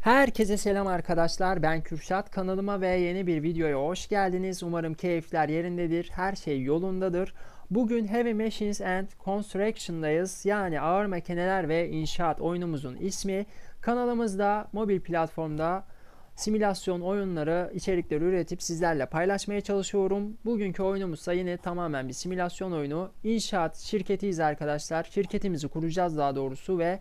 Herkese selam arkadaşlar. Ben Kürşat. Kanalıma ve yeni bir videoya hoş geldiniz. Umarım keyifler yerindedir. Her şey yolundadır. Bugün Heavy Machines and Construction'dayız. Yani ağır makineler ve inşaat oyunumuzun ismi. Kanalımızda mobil platformda simülasyon oyunları, içerikleri üretip sizlerle paylaşmaya çalışıyorum. Bugünkü oyunumuzsa yine tamamen bir simülasyon oyunu. İnşaat şirketiyiz arkadaşlar. Şirketimizi kuracağız daha doğrusu ve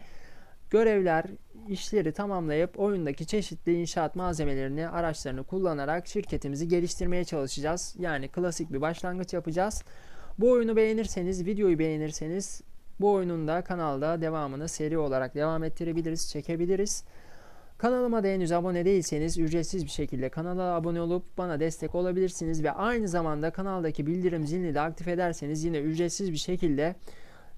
görevler, işleri tamamlayıp oyundaki çeşitli inşaat malzemelerini, araçlarını kullanarak şirketimizi geliştirmeye çalışacağız. Yani klasik bir başlangıç yapacağız. Bu oyunu beğenirseniz, videoyu beğenirseniz bu oyunun da kanalda devamını seri olarak devam ettirebiliriz, çekebiliriz. Kanalıma da henüz abone değilseniz ücretsiz bir şekilde kanala abone olup bana destek olabilirsiniz ve aynı zamanda kanaldaki bildirim zilini de aktif ederseniz yine ücretsiz bir şekilde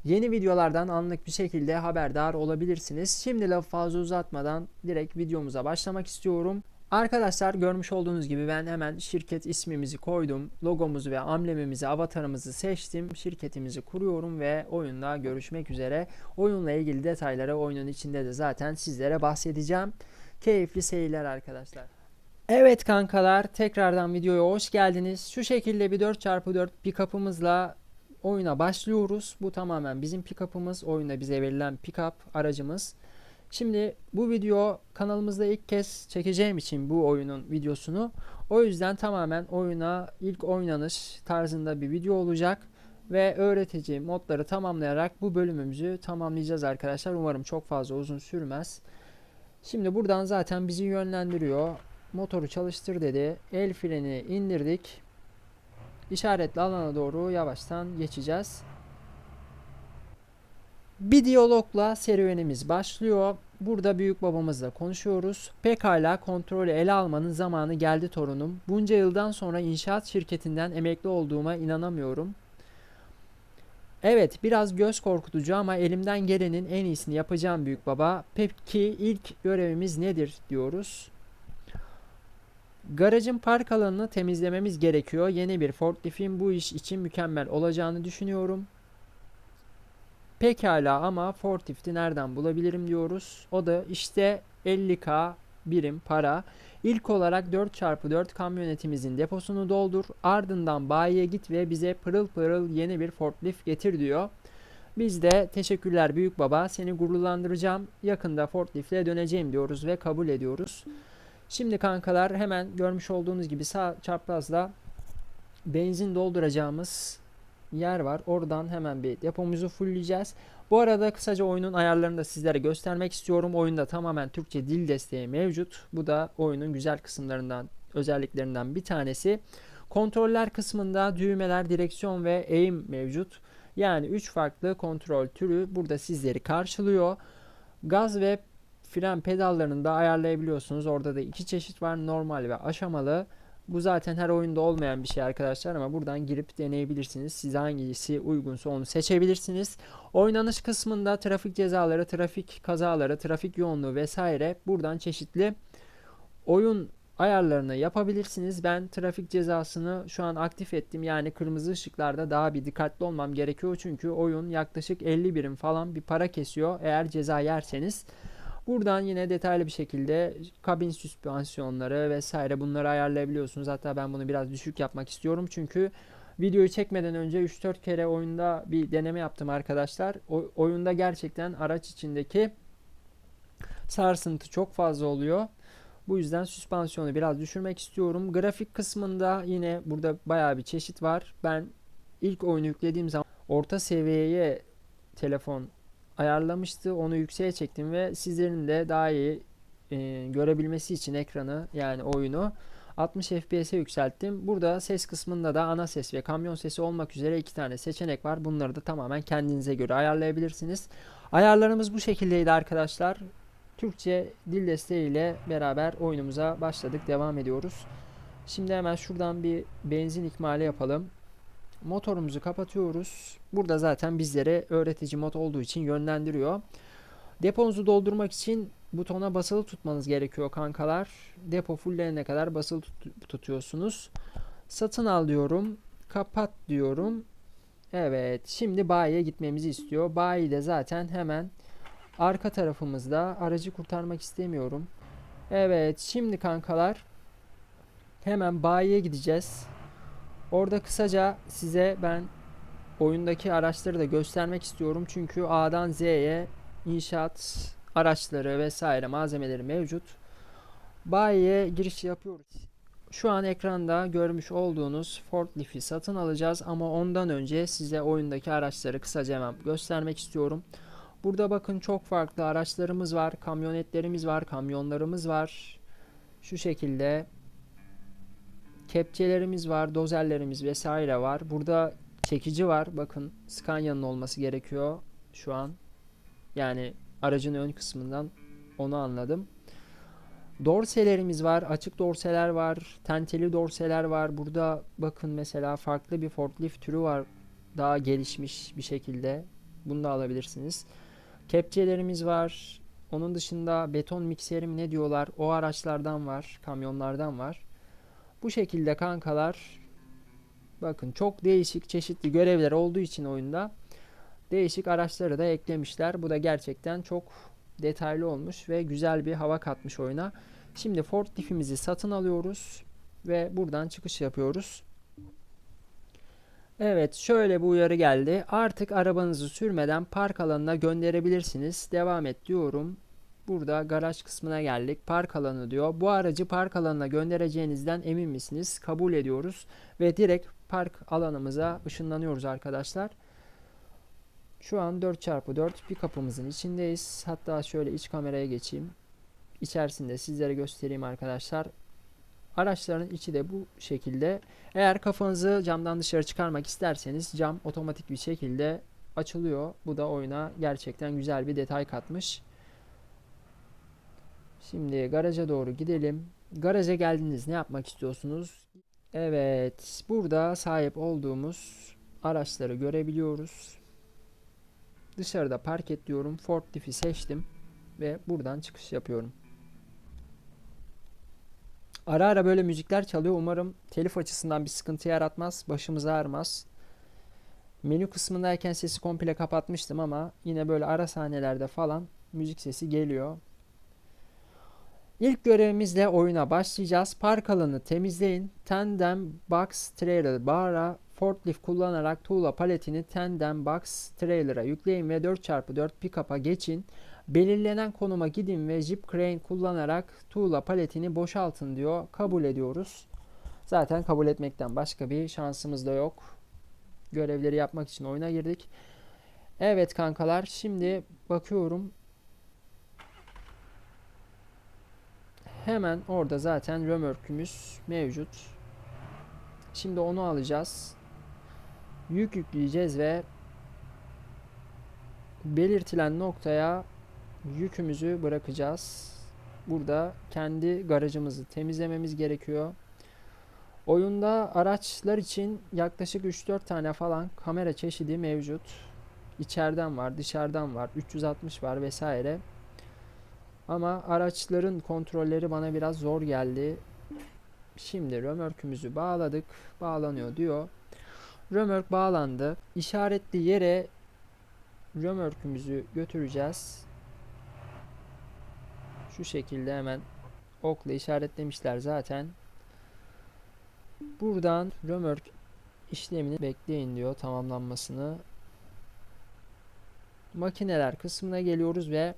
Yeni videolardan anlık bir şekilde haberdar olabilirsiniz. Şimdi lafı fazla uzatmadan direkt videomuza başlamak istiyorum. Arkadaşlar görmüş olduğunuz gibi ben hemen şirket ismimizi koydum. Logomuzu ve amblemimizi, avatarımızı seçtim. Şirketimizi kuruyorum ve oyunda görüşmek üzere. Oyunla ilgili detayları oyunun içinde de zaten sizlere bahsedeceğim. Keyifli seyirler arkadaşlar. Evet kankalar tekrardan videoya hoş geldiniz. Şu şekilde bir 4x4 pick-up'ımızla oyuna başlıyoruz. Bu tamamen bizim pick-up'ımız. Oyunda bize verilen pick-up aracımız. Şimdi bu video kanalımızda ilk kez çekeceğim için bu oyunun videosunu. O yüzden tamamen oyuna ilk oynanış tarzında bir video olacak. Ve öğretici modları tamamlayarak bu bölümümüzü tamamlayacağız arkadaşlar. Umarım çok fazla uzun sürmez. Şimdi buradan zaten bizi yönlendiriyor. Motoru çalıştır dedi. El freni indirdik. İşaretli alana doğru yavaştan geçeceğiz. Bir diyalogla serüvenimiz başlıyor. Burada büyük babamızla konuşuyoruz. Pekala kontrolü ele almanın zamanı geldi torunum. Bunca yıldan sonra inşaat şirketinden emekli olduğuma inanamıyorum. Evet biraz göz korkutucu ama elimden gelenin en iyisini yapacağım büyük baba. Peki ilk görevimiz nedir diyoruz. Garajın park alanını temizlememiz gerekiyor. Yeni bir forkliftin bu iş için mükemmel olacağını düşünüyorum. Pekala ama forklifti nereden bulabilirim diyoruz. O da işte 50k birim para. İlk olarak 4x4 kamyonetimizin deposunu doldur. Ardından bayiye git ve bize pırıl pırıl yeni bir forklift getir diyor. Biz de teşekkürler büyük baba seni gururlandıracağım. Yakında forkliftle döneceğim diyoruz ve kabul ediyoruz. Şimdi kankalar hemen görmüş olduğunuz gibi sağ çaprazda benzin dolduracağımız yer var. Oradan hemen bir depomuzu fullleyeceğiz. Bu arada kısaca oyunun ayarlarını da sizlere göstermek istiyorum. Oyunda tamamen Türkçe dil desteği mevcut. Bu da oyunun güzel kısımlarından, özelliklerinden bir tanesi. Kontroller kısmında düğmeler, direksiyon ve eğim mevcut. Yani 3 farklı kontrol türü burada sizleri karşılıyor. Gaz ve fren pedallarını da ayarlayabiliyorsunuz. Orada da iki çeşit var. Normal ve aşamalı. Bu zaten her oyunda olmayan bir şey arkadaşlar ama buradan girip deneyebilirsiniz. Size hangisi uygunsa onu seçebilirsiniz. Oynanış kısmında trafik cezaları, trafik kazaları, trafik yoğunluğu vesaire buradan çeşitli oyun ayarlarını yapabilirsiniz. Ben trafik cezasını şu an aktif ettim. Yani kırmızı ışıklarda daha bir dikkatli olmam gerekiyor. Çünkü oyun yaklaşık 50 birim falan bir para kesiyor eğer ceza yerseniz. Buradan yine detaylı bir şekilde kabin süspansiyonları vesaire bunları ayarlayabiliyorsunuz. Hatta ben bunu biraz düşük yapmak istiyorum. Çünkü videoyu çekmeden önce 3-4 kere oyunda bir deneme yaptım arkadaşlar. O, oyunda gerçekten araç içindeki sarsıntı çok fazla oluyor. Bu yüzden süspansiyonu biraz düşürmek istiyorum. Grafik kısmında yine burada bayağı bir çeşit var. Ben ilk oyunu yüklediğim zaman orta seviyeye telefon ayarlamıştı. Onu yükseğe çektim ve sizlerin de daha iyi e, görebilmesi için ekranı yani oyunu 60 FPS'e yükselttim. Burada ses kısmında da ana ses ve kamyon sesi olmak üzere iki tane seçenek var. Bunları da tamamen kendinize göre ayarlayabilirsiniz. Ayarlarımız bu şekildeydi arkadaşlar. Türkçe dil desteğiyle beraber oyunumuza başladık. Devam ediyoruz. Şimdi hemen şuradan bir benzin ikmali yapalım. Motorumuzu kapatıyoruz. Burada zaten bizlere öğretici mod olduğu için yönlendiriyor. Deponuzu doldurmak için butona basılı tutmanız gerekiyor kankalar. Depo fulllenene kadar basılı tut tutuyorsunuz. Satın al diyorum. Kapat diyorum. Evet. Şimdi bayiye gitmemizi istiyor. Bayi de zaten hemen arka tarafımızda. Aracı kurtarmak istemiyorum. Evet, şimdi kankalar hemen bayiye gideceğiz. Orada kısaca size ben oyundaki araçları da göstermek istiyorum. Çünkü A'dan Z'ye inşaat araçları vesaire malzemeleri mevcut. Bayiye giriş yapıyoruz. Şu an ekranda görmüş olduğunuz forklifti satın alacağız ama ondan önce size oyundaki araçları kısaca hemen göstermek istiyorum. Burada bakın çok farklı araçlarımız var, kamyonetlerimiz var, kamyonlarımız var. Şu şekilde kepçelerimiz var, dozerlerimiz vesaire var. Burada çekici var. Bakın Scania'nın olması gerekiyor şu an. Yani aracın ön kısmından onu anladım. Dorselerimiz var. Açık dorseler var. Tenteli dorseler var. Burada bakın mesela farklı bir forklift türü var. Daha gelişmiş bir şekilde. Bunu da alabilirsiniz. Kepçelerimiz var. Onun dışında beton mikseri mi ne diyorlar? O araçlardan var. Kamyonlardan var. Bu şekilde kankalar bakın çok değişik çeşitli görevler olduğu için oyunda değişik araçları da eklemişler. Bu da gerçekten çok detaylı olmuş ve güzel bir hava katmış oyuna. Şimdi Ford Diff'imizi satın alıyoruz ve buradan çıkış yapıyoruz. Evet şöyle bir uyarı geldi. Artık arabanızı sürmeden park alanına gönderebilirsiniz. Devam et diyorum. Burada garaj kısmına geldik. Park alanı diyor. Bu aracı park alanına göndereceğinizden emin misiniz? Kabul ediyoruz ve direkt park alanımıza ışınlanıyoruz arkadaşlar. Şu an 4x4 bir kapımızın içindeyiz. Hatta şöyle iç kameraya geçeyim. İçerisinde sizlere göstereyim arkadaşlar. Araçların içi de bu şekilde. Eğer kafanızı camdan dışarı çıkarmak isterseniz cam otomatik bir şekilde açılıyor. Bu da oyuna gerçekten güzel bir detay katmış. Şimdi garaja doğru gidelim. Garaja geldiniz ne yapmak istiyorsunuz? Evet, burada sahip olduğumuz araçları görebiliyoruz. Dışarıda park et diyorum. Ford Diff'i seçtim ve buradan çıkış yapıyorum. Ara ara böyle müzikler çalıyor. Umarım telif açısından bir sıkıntı yaratmaz. Başımıza ağrımaz. Menü kısmındayken sesi komple kapatmıştım ama yine böyle ara sahnelerde falan müzik sesi geliyor. İlk görevimizle oyuna başlayacağız. Park alanı temizleyin. Tandem Box Trailer Bar'a forklift kullanarak tuğla paletini Tandem Box Trailer'a yükleyin ve 4x4 pick-up'a geçin. Belirlenen konuma gidin ve Jeep Crane kullanarak tuğla paletini boşaltın diyor. Kabul ediyoruz. Zaten kabul etmekten başka bir şansımız da yok. Görevleri yapmak için oyuna girdik. Evet kankalar şimdi bakıyorum. Hemen orada zaten römörkümüz mevcut. Şimdi onu alacağız. Yük yükleyeceğiz ve belirtilen noktaya yükümüzü bırakacağız. Burada kendi garajımızı temizlememiz gerekiyor. Oyunda araçlar için yaklaşık 3-4 tane falan kamera çeşidi mevcut. İçeriden var, dışarıdan var, 360 var vesaire. Ama araçların kontrolleri bana biraz zor geldi. Şimdi römörkümüzü bağladık. Bağlanıyor diyor. Römörk bağlandı. İşaretli yere römörkümüzü götüreceğiz. Şu şekilde hemen okla işaretlemişler zaten. Buradan römörk işlemini bekleyin diyor tamamlanmasını. Makineler kısmına geliyoruz ve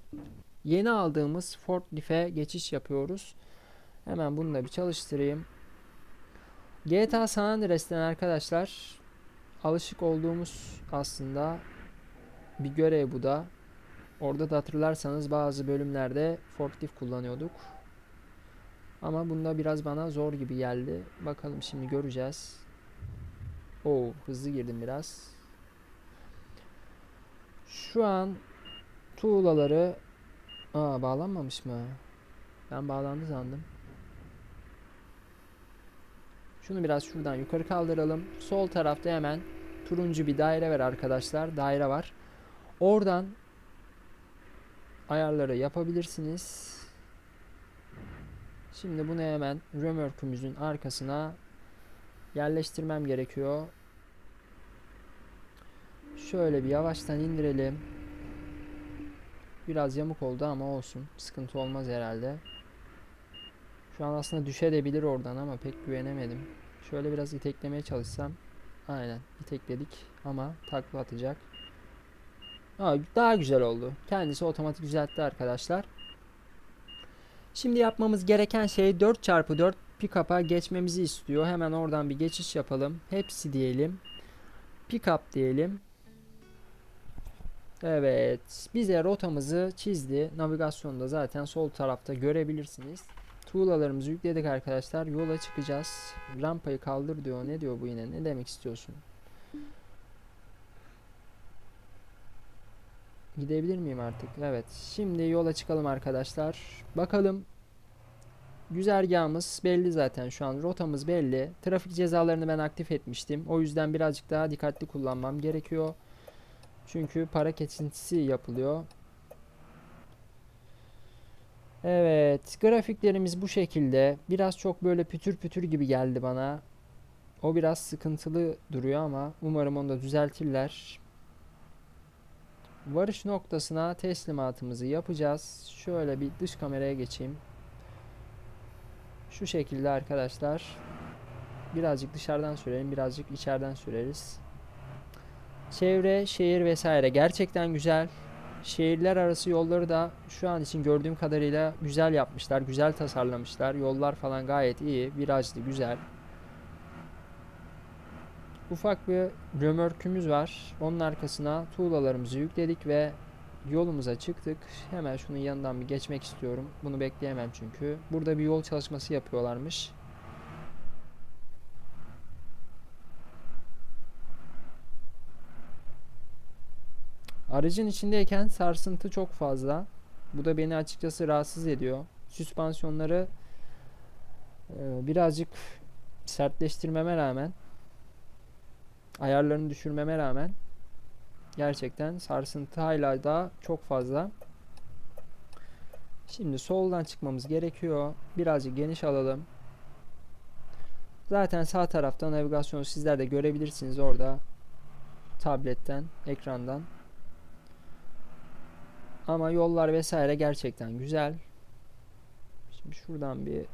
yeni aldığımız forklifte geçiş yapıyoruz. Hemen bunu da bir çalıştırayım. GTA San Andreas'ten arkadaşlar alışık olduğumuz aslında bir görev bu da. Orada da hatırlarsanız bazı bölümlerde forklift kullanıyorduk. Ama bunda biraz bana zor gibi geldi. Bakalım şimdi göreceğiz. Oo hızlı girdim biraz. Şu an tuğlaları Aa bağlanmamış mı? Ben bağlandı sandım. Şunu biraz şuradan yukarı kaldıralım. Sol tarafta hemen turuncu bir daire var arkadaşlar. Daire var. Oradan ayarları yapabilirsiniz. Şimdi bunu hemen römörkümüzün arkasına yerleştirmem gerekiyor. Şöyle bir yavaştan indirelim. Biraz yamuk oldu ama olsun. Sıkıntı olmaz herhalde. Şu an aslında düşebilir oradan ama pek güvenemedim. Şöyle biraz iteklemeye çalışsam. Aynen itekledik ama takla atacak. Aa, daha güzel oldu. Kendisi otomatik düzeltti arkadaşlar. Şimdi yapmamız gereken şey 4x4 pick-up'a geçmemizi istiyor. Hemen oradan bir geçiş yapalım. Hepsi diyelim. Pick-up diyelim. Evet. Bize rotamızı çizdi. Navigasyonda zaten sol tarafta görebilirsiniz. Tuğlalarımızı yükledik arkadaşlar. Yola çıkacağız. Rampayı kaldır diyor. Ne diyor bu yine? Ne demek istiyorsun? Gidebilir miyim artık? Evet. Şimdi yola çıkalım arkadaşlar. Bakalım. Güzergahımız belli zaten şu an. Rotamız belli. Trafik cezalarını ben aktif etmiştim. O yüzden birazcık daha dikkatli kullanmam gerekiyor. Çünkü para kesintisi yapılıyor. Evet, grafiklerimiz bu şekilde. Biraz çok böyle pütür pütür gibi geldi bana. O biraz sıkıntılı duruyor ama umarım onu da düzeltirler. Varış noktasına teslimatımızı yapacağız. Şöyle bir dış kameraya geçeyim. Şu şekilde arkadaşlar. Birazcık dışarıdan sürelim, birazcık içeriden süreriz. Çevre, şehir vesaire gerçekten güzel. Şehirler arası yolları da şu an için gördüğüm kadarıyla güzel yapmışlar, güzel tasarlamışlar. Yollar falan gayet iyi, virajlı, güzel. Ufak bir römörkümüz var. Onun arkasına tuğlalarımızı yükledik ve yolumuza çıktık. Hemen şunun yanından bir geçmek istiyorum. Bunu bekleyemem çünkü. Burada bir yol çalışması yapıyorlarmış. Aracın içindeyken sarsıntı çok fazla. Bu da beni açıkçası rahatsız ediyor. Süspansiyonları e, birazcık sertleştirmeme rağmen ayarlarını düşürmeme rağmen gerçekten sarsıntı hala da çok fazla. Şimdi soldan çıkmamız gerekiyor. Birazcık geniş alalım. Zaten sağ tarafta navigasyonu sizler de görebilirsiniz orada. Tabletten, ekrandan. Ama yollar vesaire gerçekten güzel. Şimdi şuradan bir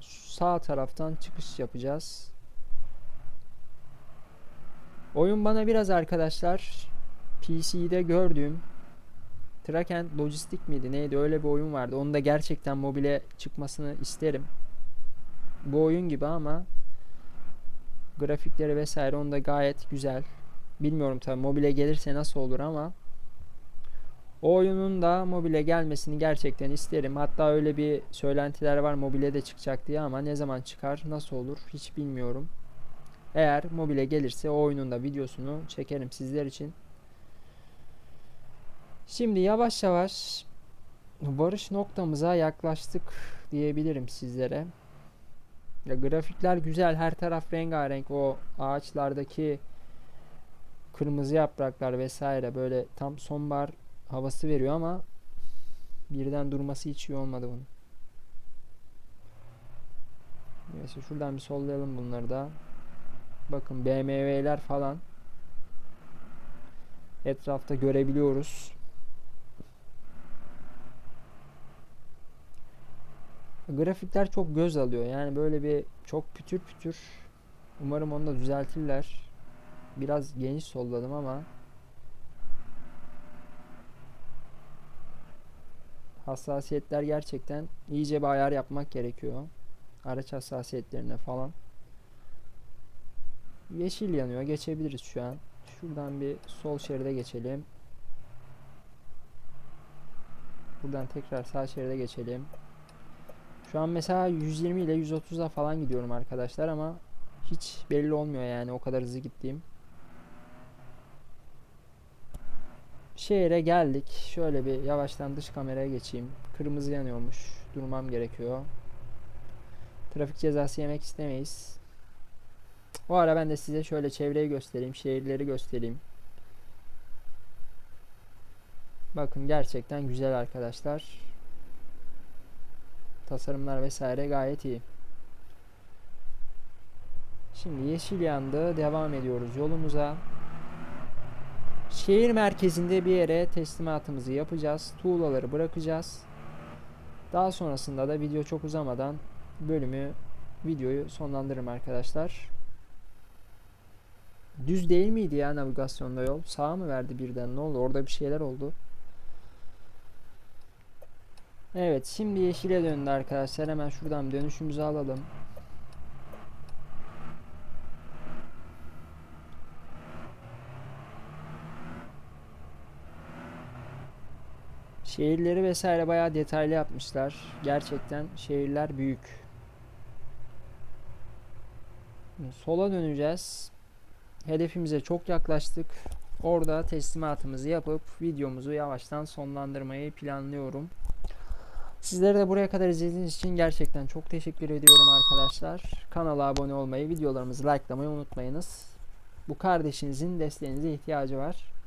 sağ taraftan çıkış yapacağız. Oyun bana biraz arkadaşlar PC'de gördüğüm Traken Lojistik miydi neydi öyle bir oyun vardı. Onu da gerçekten mobile çıkmasını isterim. Bu oyun gibi ama grafikleri vesaire onda gayet güzel. Bilmiyorum tabi mobile gelirse nasıl olur ama o oyunun da mobile gelmesini gerçekten isterim. Hatta öyle bir söylentiler var mobile de çıkacak diye ama ne zaman çıkar nasıl olur hiç bilmiyorum. Eğer mobile gelirse o oyunun da videosunu çekerim sizler için. Şimdi yavaş yavaş varış noktamıza yaklaştık diyebilirim sizlere. Ya grafikler güzel, her taraf rengarenk. O ağaçlardaki kırmızı yapraklar vesaire böyle tam sonbahar havası veriyor ama birden durması hiç iyi olmadı bunun. Neyse şuradan bir sollayalım bunları da. Bakın BMW'ler falan etrafta görebiliyoruz. Grafikler çok göz alıyor. Yani böyle bir çok pütür pütür. Umarım onu da düzeltirler. Biraz geniş solladım ama hassasiyetler gerçekten iyice bir ayar yapmak gerekiyor. Araç hassasiyetlerine falan. Yeşil yanıyor. Geçebiliriz şu an. Şuradan bir sol şeride geçelim. Buradan tekrar sağ şeride geçelim. Şu an mesela 120 ile 130'a falan gidiyorum arkadaşlar ama hiç belli olmuyor yani o kadar hızlı gittiğim. Şehre geldik. Şöyle bir yavaştan dış kameraya geçeyim. Kırmızı yanıyormuş. Durmam gerekiyor. Trafik cezası yemek istemeyiz. O ara ben de size şöyle çevreyi göstereyim. Şehirleri göstereyim. Bakın gerçekten güzel arkadaşlar. Tasarımlar vesaire gayet iyi. Şimdi yeşil yandı. Devam ediyoruz yolumuza. Şehir merkezinde bir yere teslimatımızı yapacağız. Tuğlaları bırakacağız. Daha sonrasında da video çok uzamadan bölümü videoyu sonlandırırım arkadaşlar. Düz değil miydi ya navigasyonda yol? Sağa mı verdi birden? Ne oldu? Orada bir şeyler oldu. Evet, şimdi yeşile döndü arkadaşlar. Hemen şuradan dönüşümüzü alalım. Şehirleri vesaire bayağı detaylı yapmışlar. Gerçekten şehirler büyük. Sola döneceğiz. Hedefimize çok yaklaştık. Orada teslimatımızı yapıp videomuzu yavaştan sonlandırmayı planlıyorum. Sizlere de buraya kadar izlediğiniz için gerçekten çok teşekkür ediyorum arkadaşlar. Kanala abone olmayı, videolarımızı likelamayı unutmayınız. Bu kardeşinizin desteğinize ihtiyacı var.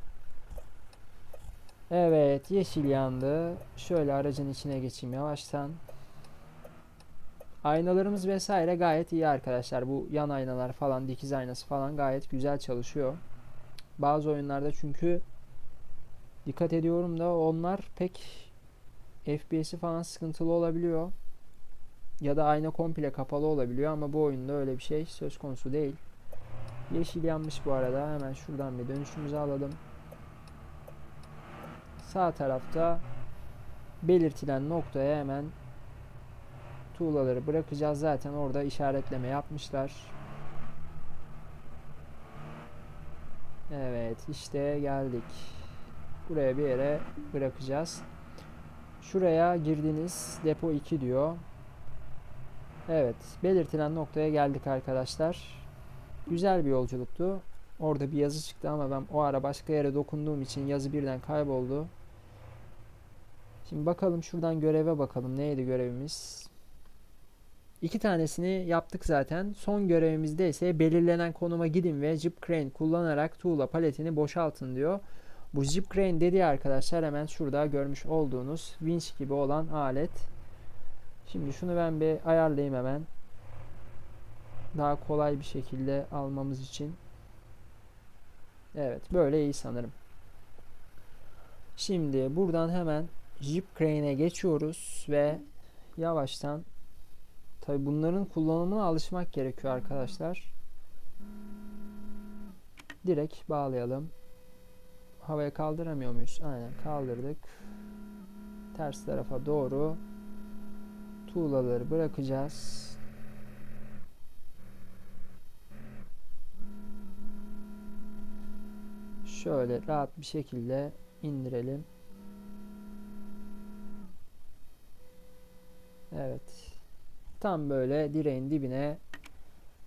Evet, yeşil yandı. Şöyle aracın içine geçeyim yavaştan. Aynalarımız vesaire gayet iyi arkadaşlar. Bu yan aynalar falan, dikiz aynası falan gayet güzel çalışıyor. Bazı oyunlarda çünkü dikkat ediyorum da onlar pek FPS'i falan sıkıntılı olabiliyor. Ya da ayna komple kapalı olabiliyor ama bu oyunda öyle bir şey söz konusu değil. Yeşil yanmış bu arada. Hemen şuradan bir dönüşümüzü alalım. Sağ tarafta belirtilen noktaya hemen tuğlaları bırakacağız. Zaten orada işaretleme yapmışlar. Evet işte geldik. Buraya bir yere bırakacağız. Şuraya girdiniz. Depo 2 diyor. Evet. Belirtilen noktaya geldik arkadaşlar. Güzel bir yolculuktu. Orada bir yazı çıktı ama ben o ara başka yere dokunduğum için yazı birden kayboldu. Şimdi bakalım şuradan göreve bakalım. Neydi görevimiz? İki tanesini yaptık zaten. Son görevimizde ise belirlenen konuma gidin ve Jeep Crane kullanarak tuğla paletini boşaltın diyor. Bu Jeep Crane dediği arkadaşlar hemen şurada görmüş olduğunuz winch gibi olan alet. Şimdi şunu ben bir ayarlayayım hemen. Daha kolay bir şekilde almamız için. Evet böyle iyi sanırım. Şimdi buradan hemen Jeep Crane'e geçiyoruz ve yavaştan tabi bunların kullanımına alışmak gerekiyor arkadaşlar. Direkt bağlayalım. Havaya kaldıramıyor muyuz? Aynen kaldırdık. Ters tarafa doğru tuğlaları bırakacağız. Şöyle rahat bir şekilde indirelim. Evet. Tam böyle direğin dibine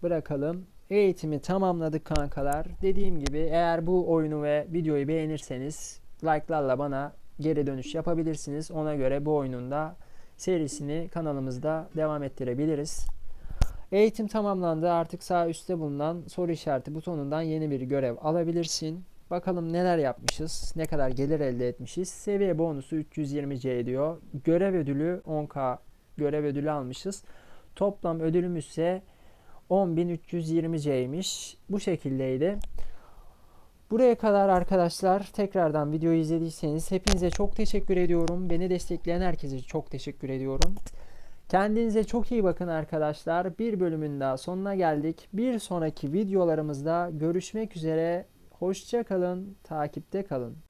bırakalım. Eğitimi tamamladık kankalar. Dediğim gibi eğer bu oyunu ve videoyu beğenirseniz like'larla bana geri dönüş yapabilirsiniz. Ona göre bu oyunun da serisini kanalımızda devam ettirebiliriz. Eğitim tamamlandı. Artık sağ üstte bulunan soru işareti butonundan yeni bir görev alabilirsin. Bakalım neler yapmışız, ne kadar gelir elde etmişiz. Seviye bonusu 320C diyor. Görev ödülü 10K görev ödülü almışız. Toplam ödülümüz ise 10.320C'ymiş. Bu şekildeydi. Buraya kadar arkadaşlar tekrardan videoyu izlediyseniz hepinize çok teşekkür ediyorum. Beni destekleyen herkese çok teşekkür ediyorum. Kendinize çok iyi bakın arkadaşlar. Bir bölümün daha sonuna geldik. Bir sonraki videolarımızda görüşmek üzere. Hoşça kalın, takipte kalın.